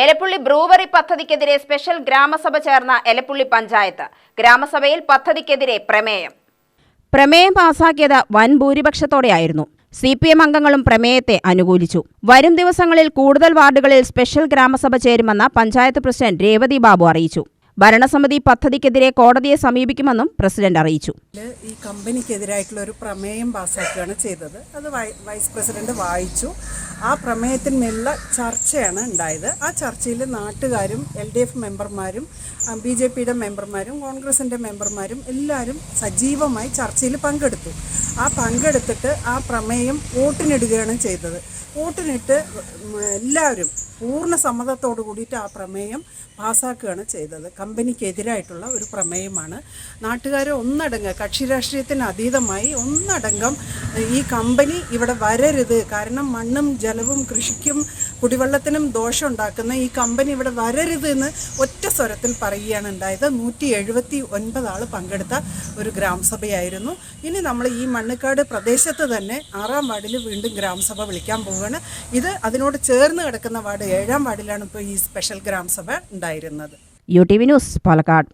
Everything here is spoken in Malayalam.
എലപ്പുള്ളി ബ്രൂവറി പദ്ധതിക്കെതിരെ സ്പെഷ്യൽ ഗ്രാമസഭ ചേർന്ന എലപ്പുള്ളി പഞ്ചായത്ത്. ഗ്രാമസഭയിൽ പദ്ധതിക്കെതിരെ പ്രമേയം. പ്രമേയം പാസാക്കിയത് വൻ ഭൂരിപക്ഷത്തോടെയായിരുന്നു. സി പി എം അംഗങ്ങളും പ്രമേയത്തെ അനുകൂലിച്ചു. വരും ദിവസങ്ങളിൽ കൂടുതൽ വാർഡുകളിൽ സ്പെഷ്യൽ ഗ്രാമസഭ ചേരുമെന്ന് പഞ്ചായത്ത് പ്രസിഡന്റ് രേവതി ബാബു അറിയിച്ചു. ഭരണസമിതി പദ്ധതിക്കെതിരെ കോടതിയെ സമീപിക്കുമെന്നും പ്രസിഡന്റ് അറിയിച്ചു. ഈ കമ്പനിക്കെതിരായിട്ടുള്ള ഒരു പ്രമേയം പാസാക്കുകയാണ് ചെയ്തത്. അത് വൈസ് പ്രസിഡന്റ് വായിച്ചു. ആ പ്രമേയത്തിന്മേലുള്ള ചർച്ചയാണ് ഉണ്ടായത്. ആ ചർച്ചയിൽ നാട്ടുകാരും എൽ ഡി എഫ് മെമ്പർമാരും ബി ജെ പിയുടെ മെമ്പർമാരും കോൺഗ്രസിന്റെ മെമ്പർമാരും എല്ലാവരും സജീവമായി ചർച്ചയിൽ പങ്കെടുത്തു. ആ പങ്കെടുത്തിട്ട് ആ പ്രമേയം വോട്ടിനിടുകയാണ് ചെയ്തത്. വോട്ടിനിട്ട് എല്ലാവരും പൂർണ സമ്മതത്തോടു കൂടിയിട്ട് ആ പ്രമേയം പാസ്സാക്കുകയാണ് ചെയ്തത്. കമ്പനിക്കെതിരായിട്ടുള്ള ഒരു പ്രമേയമാണ്. നാട്ടുകാരെ ഒന്നടങ്കം കക്ഷി രാഷ്ട്രീയത്തിന് അതീതമായി ഒന്നടങ്കം ഈ കമ്പനി ഇവിടെ വരരുത്. കാരണം മണ്ണും ജലവും കൃഷിക്കും കുടിവെള്ളത്തിനും ദോഷം ഉണ്ടാക്കുന്ന ഈ കമ്പനി ഇവിടെ വരരുത് എന്ന് ഒറ്റ സ്വരത്തിൽ പറയുകയാണ് ഉണ്ടായത്. നൂറ്റി എഴുപത്തി ഒൻപത് ആൾ പങ്കെടുത്ത ഒരു ഗ്രാമസഭയായിരുന്നു. ഇനി നമ്മൾ ഈ മണ്ണിക്കാട് പ്രദേശത്ത് തന്നെ ആറാം വാർഡിൽ വീണ്ടും ഗ്രാമസഭ വിളിക്കാൻ പോവുകയാണ്. ഇത് അതിനോട് ചേർന്ന് കിടക്കുന്ന വാർഡ് ഏഴാം വാർഡിലാണ് ഇപ്പോൾ ഈ സ്പെഷ്യൽ ഗ്രാമസഭ ഉണ്ടായിരുന്നത്. U T V news Palakkad.